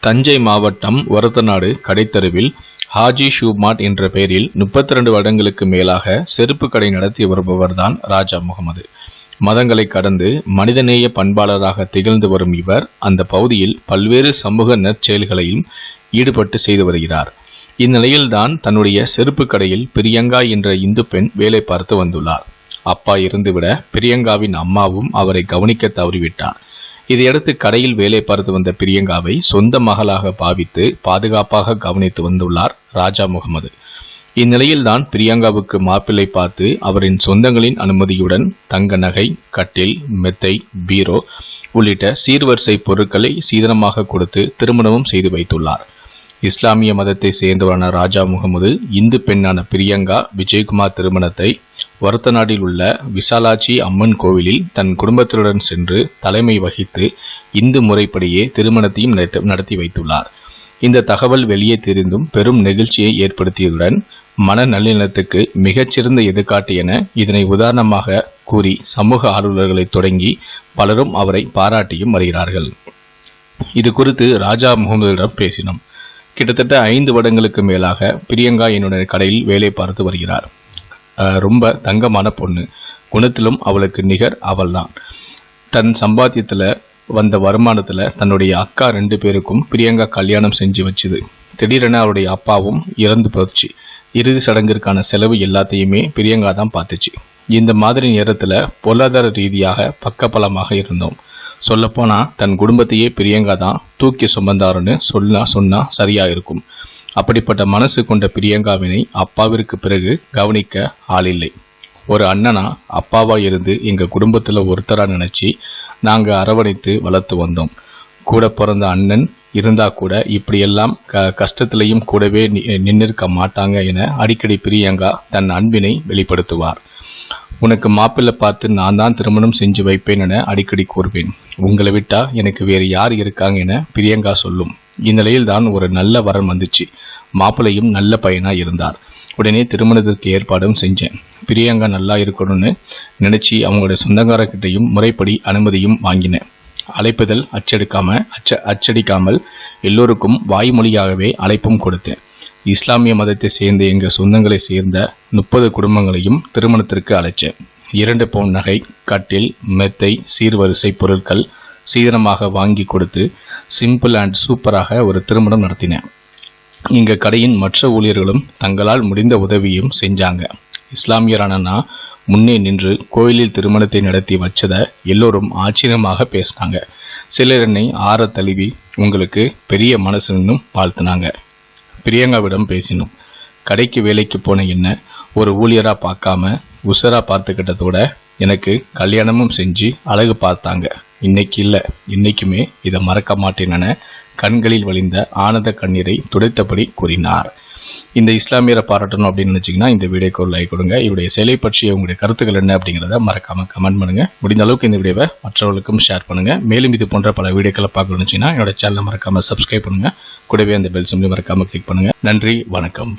தஞ்சை மாவட்டம் ஒரத்தநாடு கடைத்தெருவில் ஹாஜி ஷூ என்ற பெயரில் முப்பத்தி ரெண்டு வருடங்களுக்கு மேலாக செருப்பு கடை நடத்தி வருபவர்தான் ராஜா முகமது. மதங்களை கடந்து மனிதநேய பண்பாளராக திகழ்ந்து வரும் இவர் அந்த பகுதியில் பல்வேறு சமூக நற்செயல்களையும் ஈடுபட்டு செய்து வருகிறார். இந்நிலையில்தான் தன்னுடைய செருப்பு கடையில் பிரியங்கா என்ற இந்து பெண் வேலை பார்த்து வந்துள்ளார். அப்பா இருந்துவிட பிரியங்காவின் அம்மாவும் அவரை கவனிக்க தவறிவிட்டார். இதையடுத்து கடையில் வேலை பார்த்து வந்த பிரியங்காவை சொந்த மகளாக பாவித்து பாதுகாப்பாக கவனித்து வந்துள்ளார் ராஜா முகமது. இந்நிலையில்தான் பிரியங்காவுக்கு மாப்பிள்ளை பார்த்து அவரின் சொந்தங்களின் அனுமதியுடன் தங்க நகை கட்டில் மெத்தை பீரோ உள்ளிட்ட சீர்வரிசை பொருட்களை சீதனமாக கொடுத்து திருமணமும் செய்து வைத்துள்ளார். இஸ்லாமிய மதத்தை சேர்ந்தவரான ராஜா முகமது இந்து பெண்ணான பிரியங்கா விஜயகுமார் திருமணத்தை நாட்டில் உள்ள விசாலாட்சி அம்மன் கோவிலில் தன் குடும்பத்தினருடன் சென்று தலைமை வகித்து இந்து முறைப்படியே திருமணத்தையும் நடத்தி வைத்துள்ளார். இந்த தகவல் வெளியே தெரிந்தும் பெரும் நெகிழ்ச்சியை ஏற்படுத்தியதுடன் மன நல்லிணத்துக்கு மிகச்சிறந்த எதிர்காட்டு என இதனை உதாரணமாக கூறி சமூக ஆர்வலர்களை தொடங்கி பலரும் அவரை பாராட்டியும் வருகிறார்கள். இது குறித்து ராஜா முகமதுடன் பேசினோம். கிட்டத்தட்ட ஐந்து வருடங்களுக்கு மேலாக பிரியங்கா என்னுடைய கடையில் வேலை பார்த்து வருகிறார். ரொம்ப தங்கமான பொண்ணு. குணத்திலும் அவளுக்கு நிகர் அவள்தான். தன் சம்பாத்தியத்தில் வந்த வருமானத்தில் தன்னுடைய அக்கா ரெண்டு பேருக்கும் பிரியங்கா கல்யாணம் செஞ்சு வச்சுது. திடீரென அவருடைய அப்பாவும் இறந்து போச்சு. இறுதி சடங்கிற்கான செலவு எல்லாத்தையுமே பிரியங்கா தான் பார்த்துச்சு. இந்த மாதிரி நேரத்தில் பொருளாதார ரீதியாக பக்கபலமாக இருந்தோம். சொல்லப்போனால் தன் குடும்பத்தையே பிரியங்கா தான் தூக்கி சுமந்தாருன்னு சொன்னா சொன்னால் சரியாக இருக்கும். அப்படிப்பட்ட மனசு கொண்ட பிரியங்காவினை அப்பாவிற்கு பிறகு கவனிக்க ஆளில்லை. ஒரு அண்ணனா அப்பாவா இருந்து எங்க குடும்பத்துல ஒருத்தரா நினைச்சு நாங்க அரவணைத்து வளர்த்து வந்தோம். கூட பிறந்த அண்ணன் இருந்தா கூட இப்படியெல்லாம் க கஷ்டத்திலையும் கூடவே நின்னிருக்க மாட்டாங்க என அடிக்கடி பிரியங்கா தன் அன்பினை வெளிப்படுத்துவார். உனக்கு மாப்பிள்ளை பார்த்து நான் தான் திருமணம் செஞ்சு வைப்பேன் என அடிக்கடி கூறுவேன். உங்களை விட்டா எனக்கு வேறு யார் இருக்காங்க என பிரியங்கா சொல்லும். இந்நிலையில் தான் ஒரு நல்ல வரன் வந்துச்சு. மாப்பிள்ளையும் நல்ல பையனா இருந்தார். உடனே திருமணத்திற்கு ஏற்பாடும் செஞ்சேன். பிரியங்கா நல்லா இருக்கணும்னு நினைச்சு அவங்களுடைய சொந்தக்காரர்கிட்டையும் முறைப்படி அனுமதியும் வாங்கினேன். அழைப்புதல் அச்செடுக்காம அச்ச அச்சடிக்காமல் எல்லோருக்கும் வாய்மொழியாகவே அழைப்பும் கொடுத்தேன். இஸ்லாமிய மதத்தை சேர்ந்த எங்கள் சொந்தங்களை சேர்ந்த முப்பது குடும்பங்களையும் திருமணத்திற்கு அழைச்சேன். இரண்டு பவுன் நகை கட்டில் மெத்தை சீர்வரிசை பொருட்கள் சீதனமாக வாங்கி கொடுத்து சிம்பிள் அண்ட் சூப்பராக ஒரு திருமணம் நடத்தினேன். எங்கள் கடையின் மற்ற ஊழியர்களும் தங்களால் முடிந்த உதவியும் செஞ்சாங்க. இஸ்லாமியரானா முன்னே நின்று கோயிலில் திருமணத்தை நடத்தி வச்சதை எல்லோரும் ஆச்சரியமாக பேசினாங்க. சிலர் என்னை ஆற தழுவி உங்களுக்கு பெரிய மனசுன்னு வாழ்த்தினாங்க. பிரியங்காவிடம் பேசினோம். கடைக்கு வேலைக்கு போன என்ன ஒரு ஊழியராக பார்க்காம உசராக பார்த்துக்கிட்டதோட எனக்கு கல்யாணமும் செஞ்சு அழகு பார்த்தாங்க. இன்னைக்கு இல்லை இன்னைக்குமே இதை மறக்க மாட்டேன் கண்களில் வழிந்த ஆனந்த கண்ணீரை துடைத்தபடி கூறினார். இந்த இஸ்லாமியரை பாராட்டணும் அப்படின்னு நினச்சிங்கன்னா இந்த வீடியோக்கு ஒரு லைக் கொடுங்க. இவருடைய சிலை பற்றிய உங்களுடைய கருத்துக்கள் என்ன அப்படிங்கிறத மறக்காம கமெண்ட் பண்ணுங்க. முடிந்த அளவுக்கு இந்த வீடியோவை மற்றவர்களுக்கும் ஷேர் பண்ணுங்க. மேலும் இது போன்ற பல வீடியோக்களை பார்க்கணும்னு என்னோட சேனலை மறக்காம சப்ஸ்கிரைப் பண்ணுங்க. கூடவே அந்த பெல் சொல்லி மறக்காம கிளிக் பண்ணுங்க. நன்றி வணக்கம்.